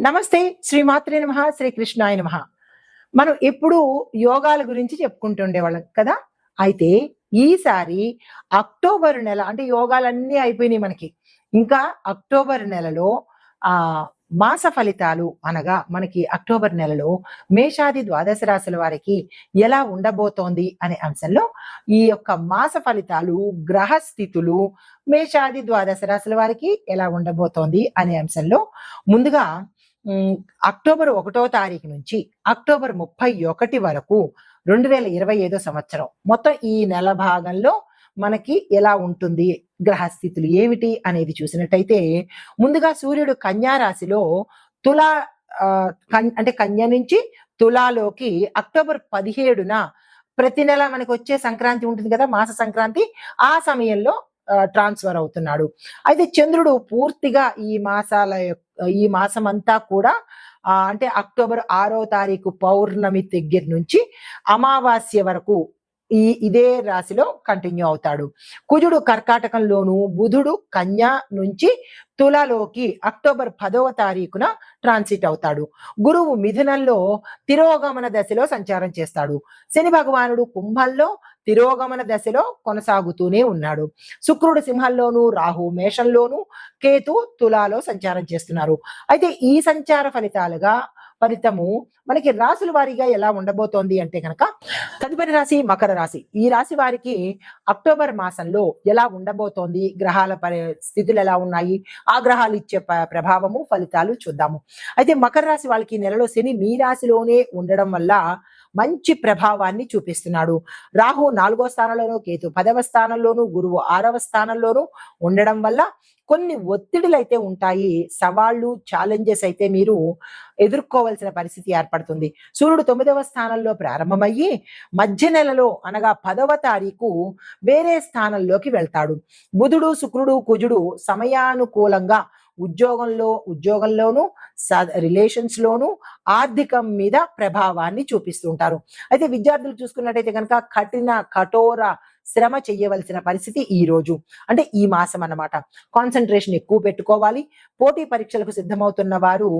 నమస్తే శ్రీమాత్రే నమ శ్రీకృష్ణాయ నమ. మనం ఎప్పుడూ యోగాల గురించి చెప్పుకుంటుండేవాళ్ళం కదా? అయితే ఈసారి అక్టోబర్ నెల అంటే యోగాలన్నీ అయిపోయినాయి మనకి. ఇంకా అక్టోబర్ నెలలో ఆ మాస ఫలితాలు అనగా మనకి అక్టోబర్ నెలలో మేషాది ద్వాదశ రాశుల వారికి ఎలా ఉండబోతోంది అనే అంశంలో ఈ యొక్క మాస ఫలితాలు గ్రహ స్థితులు మేషాది ద్వాదశ రాశుల వారికి ఎలా ఉండబోతోంది అనే అంశంలో ముందుగా అక్టోబర్ ఒకటో తారీఖు నుంచి అక్టోబర్ ముప్పై ఒకటి వరకు రెండు వేల ఇరవై ఐదో సంవత్సరం. మొత్తం ఈ నెల భాగంలో మనకి ఎలా ఉంటుంది? గ్రహస్థితులు ఏమిటి అనేది చూసినట్టయితే ముందుగా సూర్యుడు కన్యా రాశిలో తులా అంటే కన్య నుంచి తులాలోకి అక్టోబర్ పదిహేడున ప్రతి నెల మనకు వచ్చే సంక్రాంతి ఉంటుంది కదా మాస సంక్రాంతి. ఆ సమయంలో ట్రాన్స్ఫర్ అవుతున్నాడు. అయితే చంద్రుడు పూర్తిగా ఈ మాసాల యొక్క ఈ మాసం అంతా కూడా అంటే అక్టోబర్ ఆరో తారీఖు పౌర్ణమి దగ్గర నుంచి అమావాస్య వరకు ఈ ఇదే రాశిలో కంటిన్యూ అవుతాడు. కుజుడు కర్కాటకంలోను బుధుడు కన్యా నుంచి తులలోకి అక్టోబర్ పదవ తారీఖున ట్రాన్సిట్ అవుతాడు. గురువు మిథునంలో తిరోగమన దశలో సంచారం చేస్తాడు. శని భగవానుడు కుంభంలో తిరోగమన దశలో కొనసాగుతూనే ఉన్నాడు. శుక్రుడు సింహంలోను రాహు మేషంలోను కేతు తులాలో సంచారం చేస్తున్నారు. అయితే ఈ సంచార ఫలితాలుగా ఫలితము మనకి రాసుల వారీగా ఎలా ఉండబోతోంది అంటే కనుక తదుపరి రాశి మకర రాశి. ఈ రాశి వారికి అక్టోబర్ మాసంలో ఎలా ఉండబోతోంది గ్రహాల పరిస్థితులు ఎలా ఉన్నాయి ఆ గ్రహాలు ఇచ్చే ప్రభావము ఫలితాలు చూద్దాము. అయితే మకర రాశి వాళ్ళకి నెలలో శని మీ రాశిలోనే ఉండడం వల్ల మంచి ప్రభావాన్ని చూపిస్తున్నాడు. రాహు నాలుగో స్థానంలోనూ కేతు పదవ స్థానంలోను గురువు ఆరవ స్థానంలోనూ ఉండడం వల్ల కొన్ని ఒత్తిడులు అయితే ఉంటాయి. సవాళ్ళు ఛాలెంజెస్ అయితే మీరు ఎదుర్కోవాల్సిన పరిస్థితి ఏర్పడుతుంది. సూర్యుడు తొమ్మిదవ స్థానంలో ప్రారంభమయ్యి మధ్య నెలలో అనగా పదవ తారీఖు వేరే స్థానంలోకి వెళ్తాడు. బుధుడు శుక్రుడు కుజుడు సమయానుకూలంగా ఉద్యోగంలో ఉద్యోగంలోను రిలేషన్స్ లోను ఆర్థికం మీద ప్రభావాన్ని చూపిస్తుంటారు. అయితే విద్యార్థులు చూసుకున్నట్టయితే కనుక కఠిన కఠోర శ్రమ చేయవలసిన పరిస్థితి ఈ రోజు. అంటే ఈ మాసం అన్నమాట. కాన్సన్ట్రేషన్ ఎక్కువ పెట్టుకోవాలి. పోటీ పరీక్షలకు సిద్ధమవుతున్న వారు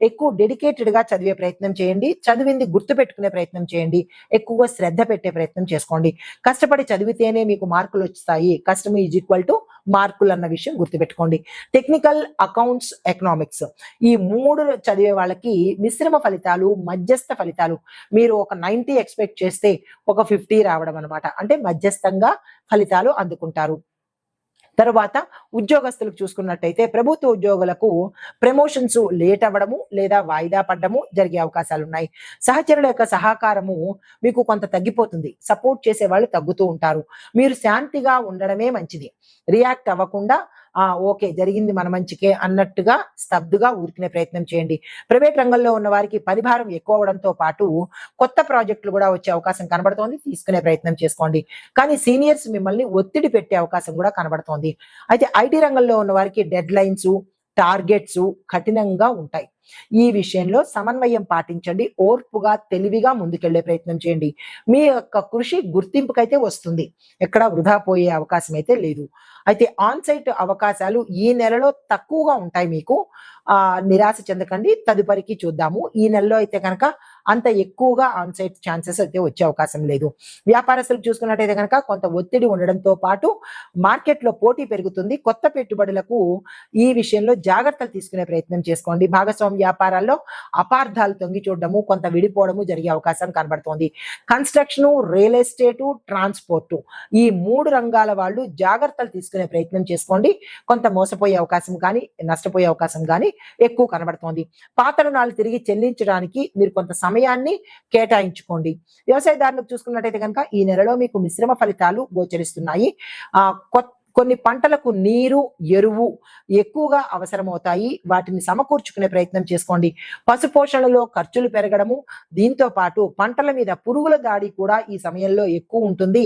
ఎక్కువ డెడికేటెడ్గా చదివే ప్రయత్నం చేయండి. చదివింది గుర్తు పెట్టుకునే ప్రయత్నం చేయండి. ఎక్కువగా శ్రద్ధ పెట్టే ప్రయత్నం చేసుకోండి. కష్టపడి చదివితేనే మీకు మార్కులు వస్తాయి. కష్టం ఈజ్ ఈక్వల్ టు మార్కులు అన్న విషయం గుర్తుపెట్టుకోండి టెక్నికల్ అకౌంట్స్ ఎకనామిక్స్ ఈ మూడు చదివే వాళ్ళకి మిశ్రమ ఫలితాలు మధ్యస్థ ఫలితాలు. మీరు ఒక నైన్టీ ఎక్స్పెక్ట్ చేస్తే ఒక ఫిఫ్టీ రావడం అనమాట అంటే మధ్యస్థంగా ఫలితాలు అందుకుంటారు. తరువాత ఉద్యోగస్తులకు చూసుకున్నట్టయితే ప్రభుత్వ ఉద్యోగులకు ప్రమోషన్స్ లేట్ అవ్వడము లేదా వాయిదా పడ్డము జరిగే అవకాశాలు ఉన్నాయి సహచరుల యొక్క సహకారము మీకు కొంత తగ్గిపోతుంది. సపోర్ట్ చేసే వాళ్ళు తగ్గుతూ ఉంటారు. మీరు శాంతిగా ఉండడమే మంచిది. రియాక్ట్ అవ్వకుండా ఆ ఓకే జరిగింది మన మంచికే అన్నట్టుగా స్తబ్దుగా ఊరికినే ప్రయత్నం చేయండి. ప్రైవేట్ రంగంలో ఉన్న వారికి పరిభారం ఎక్కువ అవడంతో పాటు కొత్త ప్రాజెక్టులు కూడా వచ్చే అవకాశం కనబడుతోంది. తీసుకునే ప్రయత్నం చేసుకోండి. కానీ సీనియర్స్ మిమ్మల్ని ఒత్తిడి పెట్టే అవకాశం కూడా కనబడుతోంది. అయితే ఐటీ రంగంలో ఉన్న వారికి డెడ్ లైన్స్ టార్గెట్స్ కఠినంగా ఉంటాయి. ఈ విషయంలో సమన్వయం పాటించండి. ఓర్పుగా తెలివిగా ముందుకెళ్ళే ప్రయత్నం చేయండి. మీ యొక్క కృషి గుర్తింపుకైతే వస్తుంది. ఎక్కడ వృధా పోయే అవకాశం అయితే లేదు. అయితే ఆన్ సైట్ అవకాశాలు ఈ నెలలో తక్కువగా ఉంటాయి మీకు. ఆ నిరాశ చెందకండి. తదుపరికి చూద్దాము. ఈ నెలలో అయితే కనుక అంత ఎక్కువగా ఆన్ సైట్ ఛాన్సెస్ అయితే వచ్చే అవకాశం లేదు. వ్యాపారస్తులు చూసుకున్నట్టయితే కనుక కొంత ఒత్తిడి ఉండడంతో పాటు మార్కెట్లో పోటీ పెరుగుతుంది. కొత్త పెట్టుబడులకు ఈ విషయంలో జాగ్రత్తలు తీసుకునే ప్రయత్నం చేసుకోండి. భాగస్వామి వ్యాపారాల్లో అపార్థాలు తొంగి చూడడము కొంత విడిపోవడము జరిగే అవకాశం కనబడుతోంది. కన్స్ట్రక్షన్ రియల్ ఎస్టేటు ట్రాన్స్పోర్టు ఈ మూడు రంగాల వాళ్ళు జాగ్రత్తలు తీసుకునే ప్రయత్నం చేసుకోండి. కొంత మోసపోయే అవకాశం కానీ నష్టపోయే అవకాశం కానీ ఎక్కువ కనబడుతోంది. పాత రుణాలు తిరిగి చెల్లించడానికి మీరు కొంత సమయం సమయాన్ని కేటాయించుకోండి. వ్యవసాయదారులకు చూసుకున్నట్టయితే కనుక ఈ నెలలో మీకు మిశ్రమ ఫలితాలు గోచరిస్తున్నాయి. ఆ కొత్త కొన్ని పంటలకు నీరు ఎరువు ఎక్కువగా అవసరమవుతాయి. వాటిని సమకూర్చుకునే ప్రయత్నం చేసుకోండి. పశుపోషణలో ఖర్చులు పెరగడము దీంతో పాటు పంటల మీద పురుగుల దాడి కూడా ఈ సమయంలో ఎక్కువ ఉంటుంది.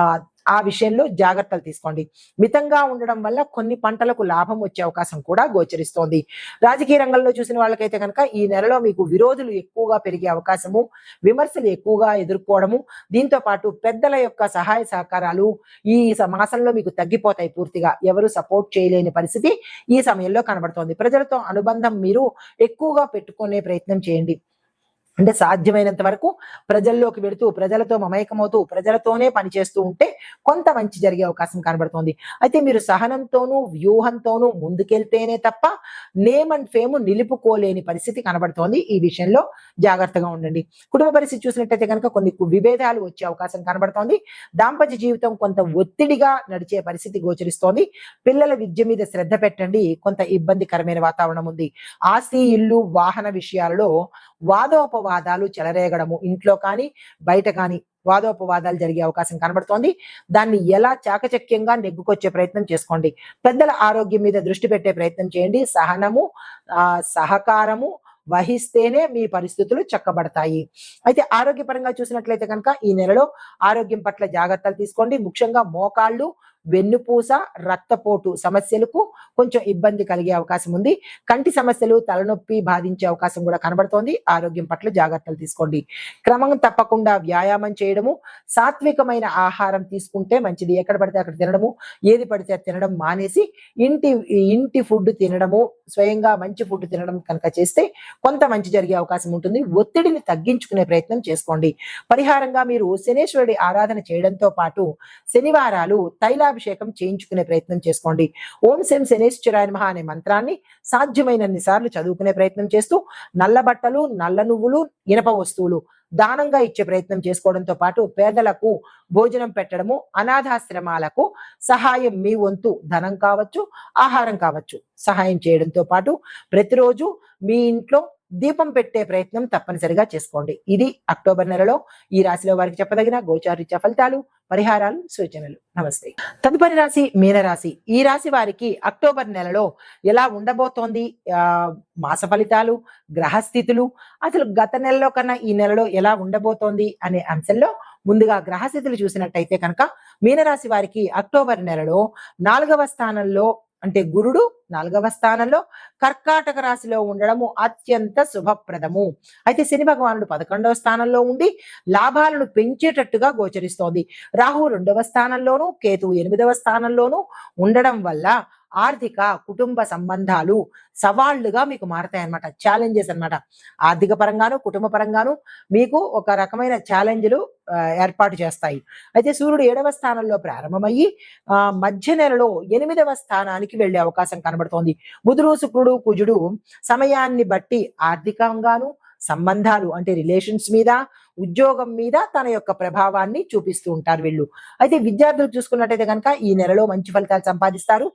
ఆ ఆ విషయంలో జాగ్రత్తలు తీసుకోండి. మితంగా ఉండడం వల్ల కొన్ని పంటలకు లాభం వచ్చే అవకాశం కూడా గోచరిస్తోంది. రాజకీయ రంగంలో చూసిన వాళ్ళకైతే కనుక ఈ నెలలో మీకు విరోధులు ఎక్కువగా పెరిగే అవకాశము విమర్శలు ఎక్కువగా ఎదుర్కోవడము దీంతో పాటు పెద్దల యొక్క సహాయ సహకారాలు ఈ స- మాసంలో మీకు తగ్గిపోతాయి పూర్తిగా. ఎవరు సపోర్ట్ చేయలేని పరిస్థితి ఈ సమయంలో కనబడుతోంది. ప్రజలతో అనుబంధం మీరు ఎక్కువగా పెట్టుకునే ప్రయత్నం చేయండి. అంటే సాధ్యమైనంత వరకు ప్రజల్లోకి వెళుతూ ప్రజలతో మమేకమవుతూ ప్రజలతోనే పనిచేస్తూ ఉంటే కొంత మంచి జరిగే అవకాశం కనబడుతోంది. అయితే మీరు సహనంతోనూ వ్యూహంతోనూ ముందుకెళ్తేనే తప్ప నేమ్ అండ్ ఫేమ్ నిలుపుకోలేని పరిస్థితి కనబడుతోంది ఈ విషయంలో. జాగ్రత్తగా ఉండండి. కుటుంబ పరిస్థితి చూసినట్టయితే కనుక కొన్ని విభేదాలు వచ్చే అవకాశం కనబడుతోంది. దాంపత్య జీవితం కొంత ఒత్తిడిగా నడిచే పరిస్థితి గోచరిస్తోంది. పిల్లల విద్య మీద శ్రద్ధ పెట్టండి. కొంత ఇబ్బందికరమైన వాతావరణం ఉంది. ఆస్తి ఇల్లు వాహన విషయాలలో వాదోపవాదాలు చెలరేగడము ఇంట్లో కానీ బయట కానీ వాదోపవాదాలు జరిగే అవకాశం కనబడుతోంది. దాన్ని ఎలా చాకచక్యంగా నెగ్గుకొచ్చే ప్రయత్నం చేసుకోండి. పెద్దల ఆరోగ్యం మీద దృష్టి పెట్టే ప్రయత్నం చేయండి. సహనము ఆ సహకారము వహిస్తేనే మీ పరిస్థితులు చక్కబడతాయి. అయితే ఆరోగ్యపరంగా చూసినట్లయితే కనుక ఈ నెలలో ఆరోగ్యం పట్ల జాగ్రత్తలు తీసుకోండి. ముఖ్యంగా మోకాళ్ళు వెన్నుపూస రక్తపోటు సమస్యలకు కొంచెం ఇబ్బంది కలిగే అవకాశం ఉంది. కంటి సమస్యలు తలనొప్పి బాధించే అవకాశం కూడా కనబడుతోంది. ఆరోగ్యం పట్ల జాగ్రత్తలు తీసుకోండి. క్రమం తప్పకుండా వ్యాయామం చేయడము సాత్వికమైన ఆహారం తీసుకుంటే మంచిది. ఎక్కడ పడితే అక్కడ తినడము ఏది పడితే తినడం మానేసి ఇంటి ఇంటి ఫుడ్ తినడము స్వయంగా మంచి ఫుడ్ తినడం కనుక చేస్తే కొంత మంచి జరిగే అవకాశం ఉంటుంది. ఒత్తిడిని తగ్గించుకునే ప్రయత్నం చేసుకోండి. పరిహారంగా మీరు శనేశ్వరుడి ఆరాధన చేయడంతో పాటు శనివారాలు తైలాభిషేకం చేయించుకునే ప్రయత్నం చేసుకోండి. ఓం శం శనేశ్వరాయ మహా అనే మంత్రాన్ని సాధ్యమైనన్ని సార్లు చదువుకునే ప్రయత్నం చేస్తూ నల్ల బట్టలు నల్ల నువ్వులు ఇనప వస్తువులు దానంగా ఇచ్చే ప్రయత్నం చేసుకోవడంతో పాటు పేదలకు భోజనం పెట్టడము అనాథాశ్రమాలకు సహాయం మీ వంతు ధనం కావచ్చు ఆహారం కావచ్చు సహాయం చేయడంతో పాటు ప్రతిరోజు మీ ఇంట్లో దీపం పెట్టే ప్రయత్నం తప్పనిసరిగా చేసుకోండి. ఇది అక్టోబర్ నెలలో ఈ రాశిలో వారికి చెప్పదగిన గోచారిత్య ఫలితాలు పరిహారాలు సూచనలు. నమస్తే. తదుపరి రాశి మీనరాశి. ఈ రాశి వారికి అక్టోబర్ నెలలో ఎలా ఉండబోతోంది? ఆ మాస ఫలితాలు గ్రహస్థితులు అసలు గత నెలలో కన్నా ఈ నెలలో ఎలా ఉండబోతోంది అనే అంశంలో ముందుగా గ్రహస్థితులు చూసినట్టయితే కనుక మీనరాశి వారికి అక్టోబర్ నెలలో నాలుగవ స్థానంలో అంటే గురుడు నాలుగవ స్థానంలో కర్కాటక రాశిలో ఉండడము అత్యంత శుభప్రదము. అయితే శని భగవానుడు పదకొండవ స్థానంలో ఉండి లాభాలను పెంచేటట్టుగా గోచరిస్తోంది. రాహు రెండవ స్థానంలోను కేతు ఎనిమిదవ స్థానంలోను ఉండడం వల్ల ఆర్థిక కుటుంబ సంబంధాలు సవాళ్ళుగా మీకు మారతాయన్నమాట. ఛాలెంజెస్ అన్నమాట. ఆర్థిక పరంగాను కుటుంబ పరంగాను మీకు ఒక రకమైన ఛాలెంజ్లు ఏర్పాటు చేస్తాయి. అయితే సూర్యుడు ఏడవ స్థానంలో ప్రారంభమయ్యి ఆ మధ్య నెలలో ఎనిమిదవ స్థానానికి వెళ్ళే అవకాశం కనబడుతోంది. బుధుడు శుక్రుడు కుజుడు సమయాన్ని బట్టి ఆర్థికంగాను సంబంధాలు అంటే రిలేషన్స్ మీద ఉద్యోగం మీద తన యొక్క ప్రభావాన్ని చూపిస్తూ ఉంటారు వీళ్ళు. అయితే విద్యార్థులు చూసుకున్నట్టయితే కనుక ఈ నెలలో మంచి ఫలితాలు సంపాదిస్తారు.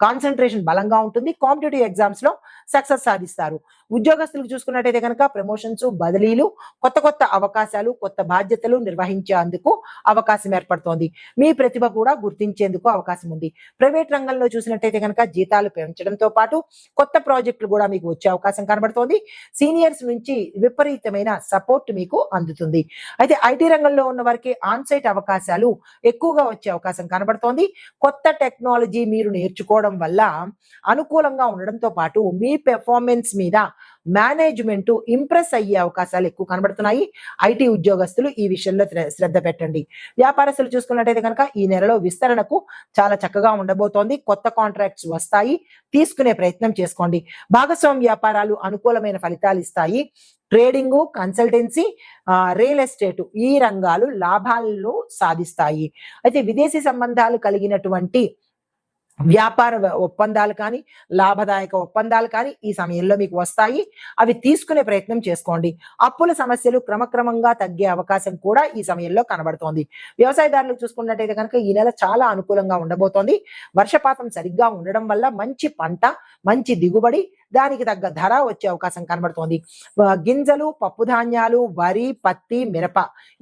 కాన్సన్ట్రేషన్ బలంగా ఉంటుంది. కాంపిటేటివ్ ఎగ్జామ్స్లో సక్సెస్ సాధిస్తారు. ఉద్యోగస్తులకు చూసుకున్నట్టయితే కనుక ప్రమోషన్స్ బదిలీలు కొత్త కొత్త అవకాశాలు కొత్త బాధ్యతలు నిర్వహించేందుకు అవకాశం ఏర్పడుతోంది. మీ ప్రతిభ కూడా గుర్తించేందుకు అవకాశం ఉంది. ప్రైవేట్ రంగంలో చూసినట్టయితే కనుక జీతాలు పెంచడంతో పాటు కొత్త ప్రాజెక్టులు కూడా మీకు వచ్చే అవకాశం కనబడుతోంది. సీనియర్స్ నుంచి విపరీతమైన సపోర్ట్ మీకు అందుతుంది. అయితే ఐటీ రంగంలో ఉన్న వారికి ఆన్సైట్ అవకాశాలు ఎక్కువగా వచ్చే అవకాశం కనబడుతోంది. కొత్త టెక్నాలజీ మీరు నేర్చుకోవడం వల్ల అనుకూలంగా ఉండడంతో పాటు మీ పెర్ఫార్మెన్స్ మీద మేనేజ్మెంట్ ఇంప్రెస్ అయ్యే అవకాశాలు ఎక్కువ కనబడుతున్నాయి. ఐటీ ఉద్యోగస్తులు ఈ విషయంలో శ్రద్ధ పెట్టండి. వ్యాపారస్తులు చూసుకున్నట్టయితే కనుక ఈ నెలలో విస్తరణకు చాలా చక్కగా ఉండబోతోంది. కొత్త కాంట్రాక్ట్స్ వస్తాయి. తీసుకునే ప్రయత్నం చేసుకోండి. భాగస్వామ్య వ్యాపారాలు అనుకూలమైన ఫలితాలు ఇస్తాయి. ట్రేడింగ్ కన్సల్టెన్సీ రియల్ ఎస్టేట్ ఈ రంగాలు లాభాలను సాధిస్తాయి. అయితే విదేశీ సంబంధాలు కలిగినటువంటి వ్యాపార ఒప్పందాలు కానీ లాభదాయక ఒప్పందాలు కానీ ఈ సమయంలో మీకు వస్తాయి. అవి తీసుకునే ప్రయత్నం చేసుకోండి. అప్పుల సమస్యలు క్రమక్రమంగా తగ్గే అవకాశం కూడా ఈ సమయంలో కనబడుతోంది. వ్యవసాయదారులు చూసుకున్నట్టయితే కనుక ఈ నెల చాలా అనుకూలంగా ఉండబోతోంది. వర్షపాతం సరిగ్గా ఉండడం వల్ల మంచి పంట మంచి దిగుబడి దానికి తగ్గ ధర వచ్చే అవకాశం కనబడుతోంది. గింజలు పప్పు ధాన్యాలు వరి పత్తి మిరప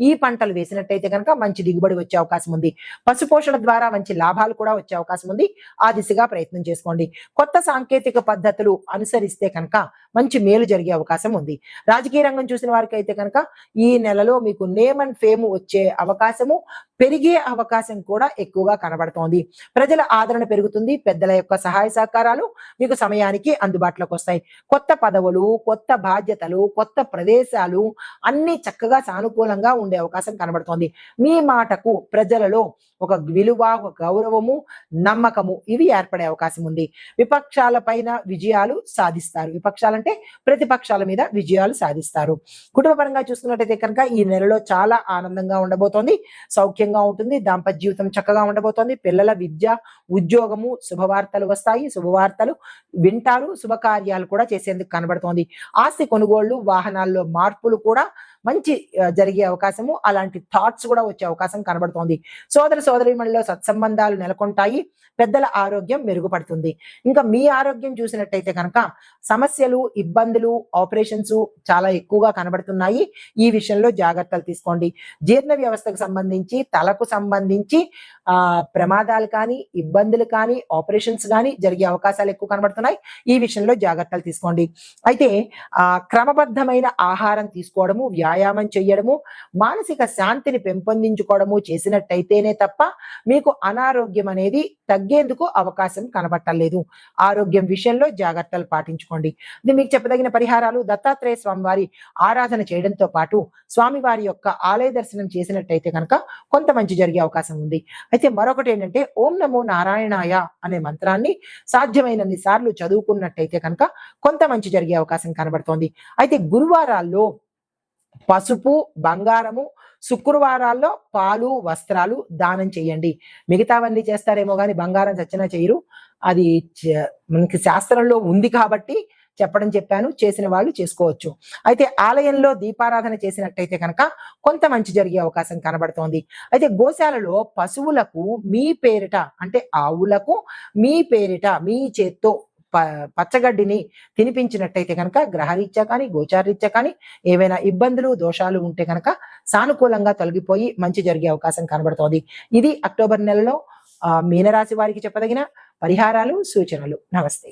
ఈ పంటలు వేసినట్టయితే కనుక మంచి దిగుబడి వచ్చే అవకాశం ఉంది. పశుపోషణ ద్వారా మంచి లాభాలు కూడా వచ్చే అవకాశం ఉంది. ఆ దిశగా ప్రయత్నం చేసుకోండి. కొత్త సాంకేతిక పద్ధతులు అనుసరిస్తే కనుక మంచి మేలు జరిగే అవకాశం ఉంది. రాజకీయ రంగం చూసిన వారికి అయితే కనుక ఈ నెలలో మీకు నేమ్ అండ్ ఫేమ్ వచ్చే అవకాశము పెరిగే అవకాశం కూడా ఎక్కువగా కనబడుతోంది. ప్రజల ఆదరణ పెరుగుతుంది పెద్దల యొక్క సహాయ సహకారాలు మీకు సమయానికి అందుబాటులోకి వస్తాయి. కొత్త పదవులు కొత్త బాధ్యతలు కొత్త ప్రదేశాలు అన్ని చక్కగా సానుకూలంగా ఉండే అవకాశం కనబడుతోంది. మీ మాటకు ప్రజలలో ఒక విలువ ఒక గౌరవము నమ్మకము ఇవి ఏర్పడే అవకాశం ఉంది. విపక్షాల పైన విజయాలు సాధిస్తారు. విపక్షాల విపక్షాలంటే ప్రతిపక్షాల మీద విజయాలు సాధిస్తారు. కుటుంబ పరంగా చూసుకున్నట్టయితే కనుక ఈ నెలలో చాలా ఆనందంగా ఉండబోతోంది. సౌఖ్యంగా ఉంటుంది. దాంపత్య జీవితం చక్కగా ఉండబోతోంది. పిల్లల విద్య ఉద్యోగము శుభవార్తలు వస్తాయి. శుభవార్తలు వింటారు. శుభకార్యాలు కూడా చేసేందుకు కనబడుతోంది. ఆస్తి కొనుగోళ్ళు వాహనాల్లో మార్పులు కూడా మంచి జరిగే అవకాశము అలాంటి థాట్స్ కూడా వచ్చే అవకాశం కనబడుతోంది. సోదర సోదరిమణిలో సత్సంబంధాలు నెలకొంటాయి పెద్దల ఆరోగ్యం మెరుగుపడుతుంది. ఇంకా మీ ఆరోగ్యం చూసినట్టయితే కనుక సమస్యలు ఇబ్బందులు ఆపరేషన్స్ చాలా ఎక్కువగా కనబడుతున్నాయి. ఈ విషయంలో జాగ్రత్తలు తీసుకోండి. జీర్ణ వ్యవస్థకు సంబంధించి తలకు సంబంధించి ఆ ప్రమాదాలు కానీ ఇబ్బందులు కానీ ఆపరేషన్స్ కానీ జరిగే అవకాశాలు ఎక్కువ కనబడుతున్నాయి. ఈ విషయంలో జాగ్రత్తలు తీసుకోండి. అయితే ఆ క్రమబద్ధమైన ఆహారం తీసుకోవడము వ్యాయామం చేయడము మానసిక శాంతిని పెంపొందించుకోవడము చేసినట్టయితేనే తప్ప మీకు అనారోగ్యం అనేది తగ్గేందుకు అవకాశం కనబట్టలేదు. ఆరోగ్యం విషయంలో జాగ్రత్తలు పాటించుకోండి. ఇది మీకు చెప్పదగిన పరిహారాలు. దత్తాత్రేయ స్వామి వారి ఆరాధన చేయడంతో పాటు స్వామివారి యొక్క ఆలయ దర్శనం చేసినట్టయితే కనుక కొంత మంచి జరిగే అవకాశం ఉంది. అయితే మరొకటి ఏంటంటే ఓం నమో నారాయణాయ అనే మంత్రాన్ని సాధ్యమైనన్ని సార్లు చదువుకున్నట్టయితే కనుక కొంత మంచి జరిగే అవకాశం కనబడుతోంది. అయితే గురువారాల్లో పసుపు బంగారము శుక్రవారాల్లో పాలు వస్త్రాలు దానం చేయండి. మిగతావన్నీ చేస్తారేమో కానీ బంగారం చచ్చినా చేయరు. అది మనకి శాస్త్రంలో ఉంది కాబట్టి చెప్పడం చెప్పాను చేసిన వాళ్ళు చేసుకోవచ్చు. అయితే ఆలయంలో దీపారాధన చేసినట్టయితే కనుక కొంత మంచి జరిగే అవకాశం కనబడుతోంది. అయితే గోశాలలో పశువులకు మీ పేరిట అంటే ఆవులకు మీ పేరిట మీ చేత్తో ప పచ్చగడ్డిని తినిపించినట్టయితే కనుక గ్రహరీత్యా కానీ గోచారీత్యా కానీ ఏవైనా ఇబ్బందులు దోషాలు ఉంటే కనుక సానుకూలంగా తొలగిపోయి మంచి జరిగే అవకాశం కనబడుతోంది. ఇది అక్టోబర్ నెలలో ఆ, మీనరాశి వారికి చెప్పదగిన పరిహారాలు సూచనలు. నమస్తే.